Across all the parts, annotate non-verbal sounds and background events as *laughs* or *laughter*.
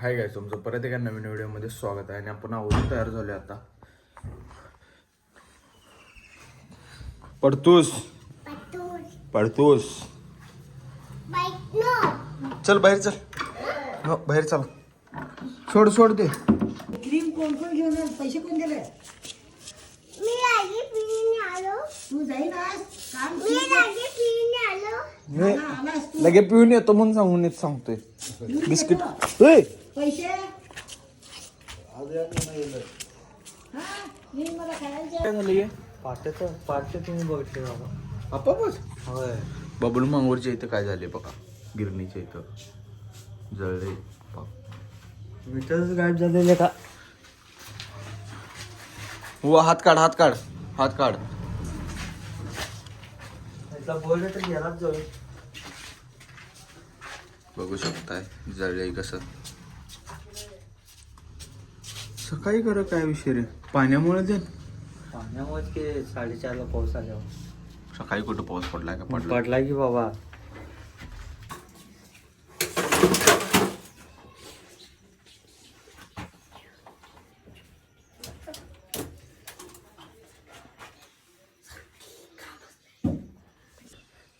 हाय काय तुमचं परत एका नवीन व्हिडिओमध्ये स्वागत आहे आणि आपण आवडून तयार झालो आता. पडतोस? पडतोस. चल बाहेर चल. हो बाहेर चल. सोड सोड दे क्रीम कोण कोण घेऊन आलं? पैसे कोण दिले? मी आधी पिऊन आलो. तू जाईन आज. काम मी आधी पिऊन आलो. मी आलास तू. लगे पिऊन येतो म्हणून सांगून येत सांगतोय. बिस्किट. ए पैसे? हा मी मला खायला काय झालं पाट्याचं पाट्या तुम्ही बघितले बाबा. आपापच? होय. बबलू मांगूरच्या इथं काय झाले बघा? गिरणीच्या इथं. जळले. मीटरच गायब झालेले का? हो हात काढ हात काढ हात काढ. इथला बोर्ड तर गेलाच जाऊ. बघू शकताय जळले कसं. सकाळी खरं काय विषय रे पाण्यामुळे ते पाण्यामुळेच की साडेचारला पाऊस आल्यावर. सकाळी कुठं पाऊस पडलाय का पडला? पडला की बाबा.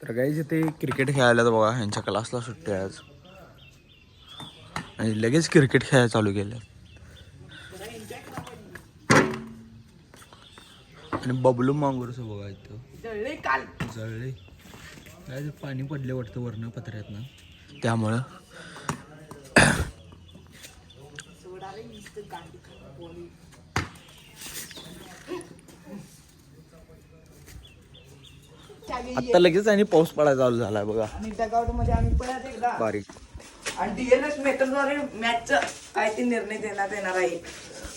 तर काही ते क्रिकेट खेळायला तर बघा ह्यांच्या क्लासला सुट्टी आहे आज. आणि लगेच क्रिकेट खेळायला चालू केलं आणि बबलू मांगूरचं बघा इथं. जळले काय पाणी पडले वाटतं वर्ण पत्र्यात ना त्यामुळं आता लगेच आणि पाऊस पडायला चालू झालाय बघा. बारीक. आणि डीएनएस मेकरद्वारे मॅचचा काय ते निर्णय देण्यात येणार आहे.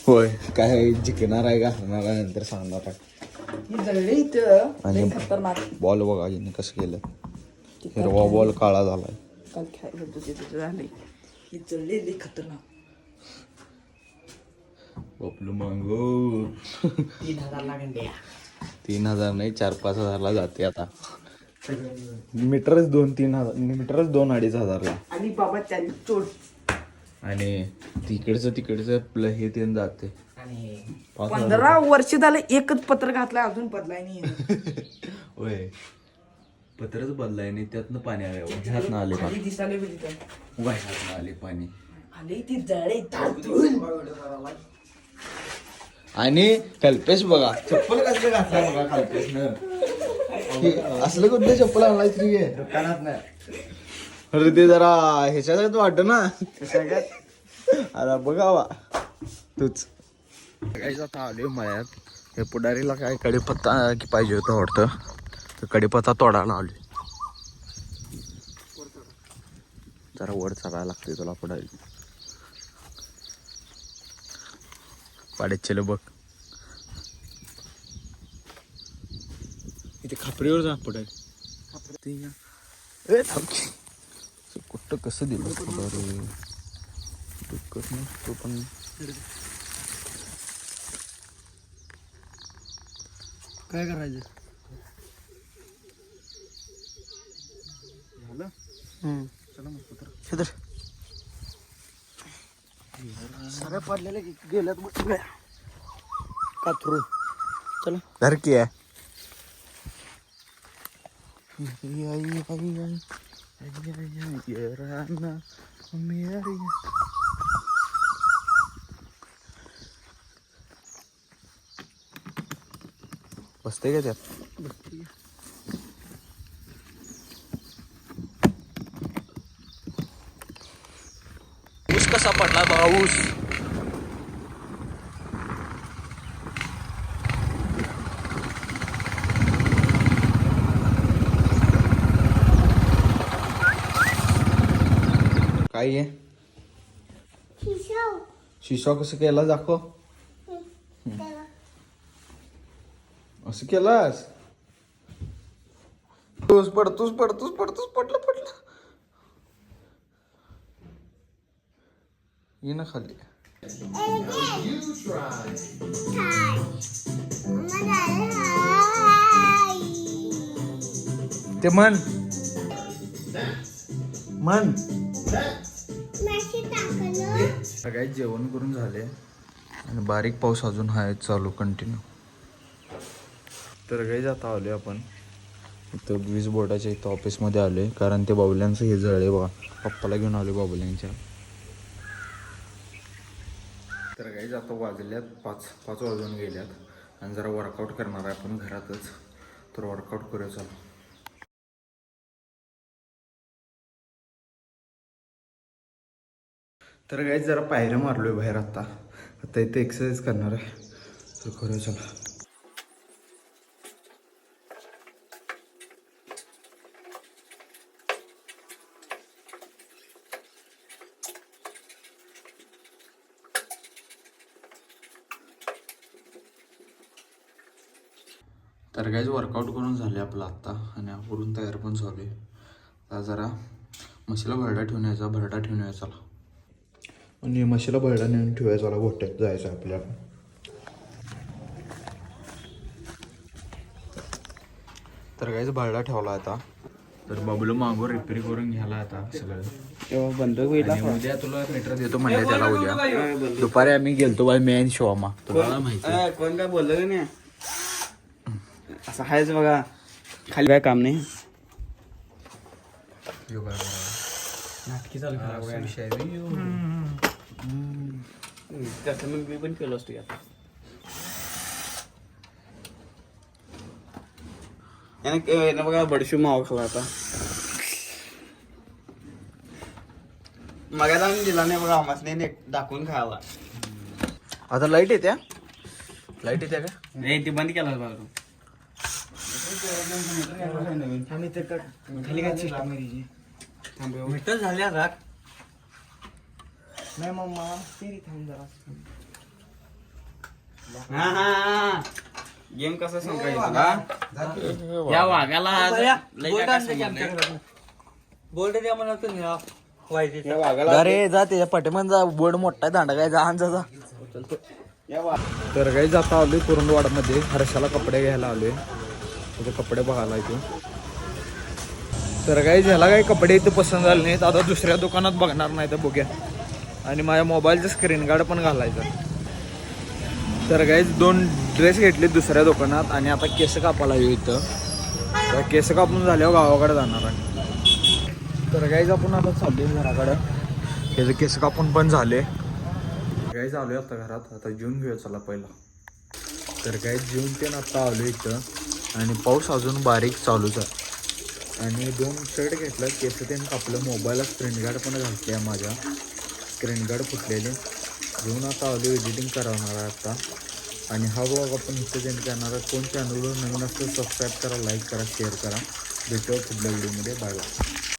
होय काय जिंकणार आहे का? हरणार आहे नंतर सांगणार आहे ही जळली इथं आणि खतरनाक. बॉल बघा हिने कसं केलं. हिरवा बॉल काळा झालाय. काल खेळत होतो ते तिथं झाले ही जळली लई खतरनाक. बबलू मांगो. तीन हजार लागेल तीन हजार नाही चार पाच हजारला जाते आता. मीटरच दोन तीन हजार मीटरच दोन अडीच हजारला. आणि बाबा त्याची चोट आणि तिकडचं तिकडचं आपलं हे तीन जाते. आणि पंधरा वर्ष झालं एकच पत्र घातलंय अजून बदलाय नाही. *laughs* होय. पत्रच बदलाय नाही त्यातनं पाणी आले ह्यातनं आले पाणी. बी तिथं. आले पाणी. आले ती जळे धाडधून. आणि कल्पेश बघा चप्पल कसले घातलाय बघा कल्पेशनं. हे असलं कुठलं चप्पल आणलाय तरी? दुकानात नाही. अरे ते जरा ह्याच्यात वाटत ना. अरे बघावा. तूच. आता आलोय मळ्यात. हे पुढारीला काय कडीपत्ता की पाहिजे होतं वाटतं. तर कडीपत्ता तोडायला आलोय. जरा वर चढायला लागते तुला पुढारी. पाड्याचे बघ. इथे खापरीवर जा पुढारी. ते या. ए थांब की. असं कुठं कसं दिलं खबर दुःखच नसतो पण काय करायचं शेतर सगळ्या पडलेल्या गेल्यात सगळ्या काथरून चला घर की आहे आई, आई, आई, आई. आई, आई, आई, बसते का त्यात ऊस कसा पडला भाऊस काय आहे. शिशा कसं केला? दाखव. असं केलास? तूच पडतोस पडतोस पडतोस पडलं पडलं. ये ना खाली. ते मन मन सगळ्यात जेवण करून झाले. आणि बारीक पाऊस अजून आहे चालू कंटिन्यू तर काही जाता आलो आपण. इथं वीज बोर्डाच्या इथं ऑफिसमध्ये आलो आहे कारण ते बाबुल्यांचं हे जळले बघा. पप्पाला घेऊन आले बाबुल्यांच्या. तर काही जाता वाजल्यात पाच पाच वाजून गेल्यात. आणि जरा वर्कआउट करणार आहे आपण घरातच. तर वर्कआउट करूया चला. तर काही जरा पायऱ्या मारलो आहे बाहेर आता. आता इथे एक्सरसाइज करणार आहे. तर करूया चला. तर काहीच वर्कआउट करून झाले आपलं आत्ता आणि वरून तयार पण झाले आता जरा म्हशीला भरडा ठेवून यायचा भरडा ठेवून यायचा. आणि म्हशीला भरडा नेऊन ठेवायचा गोट्यात जायचं आहे आपल्याला तर काहीच भरडा ठेवला आता. तर बाबूला मागून रिपेअर करून घ्यायला आता सगळं. तेव्हा बंद होईल उद्या तुला मीटर देतो म्हणले त्याला उद्या. दुपारी आम्ही गेलतो बाय मी. आणि शिवामा तुला माहिती आहे. कोण काय बोललं का नाही? असं आहेच बघा. खाली काय काम नाही. नाटकी चालू तसं मग मी पण केलो असतो आता यानं यानं बघा बडशू मावा खाला आता मगाला आम्ही दिला नाही बघा आम्हाला दाखवून खायला आता लाइट येत्या लाइट येत्या का? नाही ती बंद केला बघा तू. आम्ही ते खाली काय सिस्टम मीटर झाल्या राग नाही मम्मा तेरी थांब जरा. हा हा गेम कसा सांगायचा या वाघाला आज लय काय काय सांगितलंय. बोल्ड द्या मला तुम्ही या वाघाला अरे जा त्याच्या पाठीमान जा. बोर्ड मोठा आहे दांडा काय जा जा जा. या वा- तर काही जाता आलोय कुरुंदवाडमध्ये. हर्षाला कपडे घ्यायला आलोय. त्याचे कपडे बघायला इथे तर काही ज्याला काही कपडे इथे पसंत झाले नाहीत. आता दुसऱ्या दुकानात बघणार नाही तर बघूया. आणि माझ्या मोबाईलचं स्क्रीन गार्ड पण घालायचं. तर काहीच दोन ड्रेस घेतले दुसऱ्या दुकानात आणि आता केस कापायला येऊ इथं. तर केस कापून झाल्यावर गावाकडे जाणार आहे. तर काहीच आपण आता चाललो घराकडं. त्याचं केस कापून पण झाले. काही चालू आता घरात. आता जेवून घेऊया चला पहिला. तर काही जेवून ते आता आलो इथं. आणि पाऊस अजून बारीक चालूच आहे. आणि दोन शर्ट घेतलं केस त्यांनी कापलं. मोबाईलला स्क्रीन गार्ड पण घालते आहे माझ्या. स्क्रीन गार्ड फुटलेले. घेऊन आता ऑडिओ एडिटिंग करावणार आहे आता. आणि हा ब्लॉग आपण इथं सेंड करणार आहे कोण चॅनलवर नवीन असतो सबस्क्राईब करा लाईक करा शेअर करा. भेटूया पुढल्या व्हिडिओमध्ये बाय बाय